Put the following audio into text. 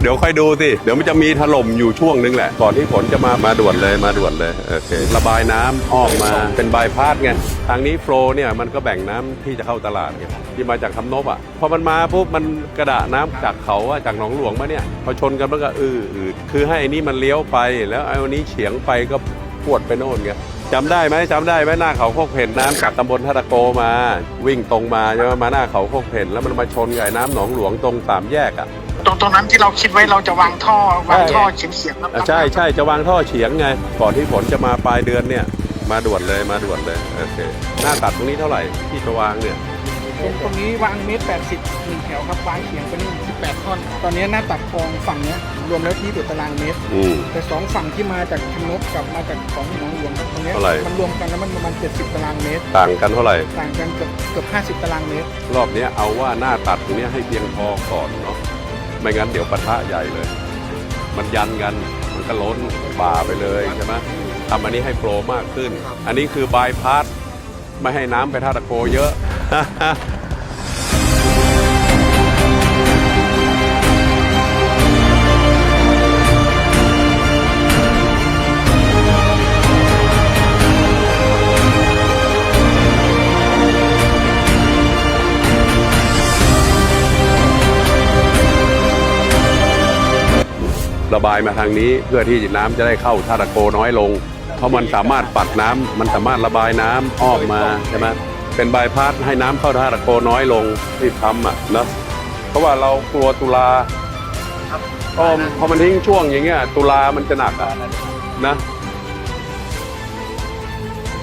เดี๋ยวค่อยดูสิ เดี๋ยวมันจะมีถล่มอยู่ช่วงนึงแหละ ก่อนที่ฝนจะมา มาด่วนเลย มาด่วนเลย โอเค ระบายน้ำอ้อมมา เป็นบายพาสไง ทางนี้โฟลว์เนี่ย มันก็แบ่งน้ำที่จะเข้าตลาดไงที่มาจากทำนบอะ พอมันมาปุ๊บ มันกระดะน้ำจากเขาอะจากหนองหลวงมาเนี่ย พอชนกันมันก็อืออืดคือให้ไอ้นี่มันเลี้ยวไป แล้วไอ้อันนี้เฉียงไปก็พวดไปโน่นไง จำได้ไหมจำได้ไหมหน้าเขาโคกเห็นน้ำจากตำบลท่าตะโกมา วิ่งตรงมาใช่ไหมมาหน้าเขาโคกเห็นแล้วมันมาชนกับไอ้น้ำหนองหลวงตรงสามแยกอะ ตรงตรงนั้นที่เราคิดไว้เราจะวางท่อวางท่อเฉียงเฉียงๆแล้วอะใช่ใช่จะวางท่อเฉียงไง ก่อนที่ฝนจะมาปลายเดือนเนี่ย มาด่วนเลยมาด่วนเลยโอเคหน้าตัดตรงนี้เท่าไหร่ที่จะวางเนี่ย ตรงตรงนี้วางเมตรแปดสิบหนึ่งแถวครับวางเฉียงเป็นสิบแปดท่อน ตอนนี้หน้าตัดคลองฝั่งเนี้ยรวมแล้วที่ตารางเมตร อืม แต่สองฝั่งที่มาจากชนกกับมาจากของหนองหลวงครับตรงเนี้ยเท่าไหร่ มันรวมกันแล้วมันประมาณเจ็ดสิบตารางเมตร ต่างกันเท่าไหร่ ต่างกันเกือบเกือบห้าสิบตารางเมตร รอบเนี้ยเอาว่าหน้าตัดตรงเนี้ยให้เพียงพอก่อนเนาะ ไม่งั้นเดี๋ยวปะทะใหญ่เลย มันยันกัน มันก็ล้นบ่าไปเลยใช่ไหมทำอันนี้ให้โปรมากขึ้น อันนี้คือบายพาสไม่ให้น้ำไปท่าตะโกเยอะ ระบายมาทางนี้เพื่อที่น้ำจะได้เข้าท่าตะโกน้อยลง เพราะมันสามารถปัดน้ำมันสามารถระบายน้ำอ้อมมาใช่ไหมเป็นบายพาสให้น้ำเข้าท่าตะโกน้อยลงที่ทำอะเนอะเพราะว่าเรากลัวตุลาพอพอมันทิ้งช่วงอย่างเงี้ยตุลามันจะหนักอะนะ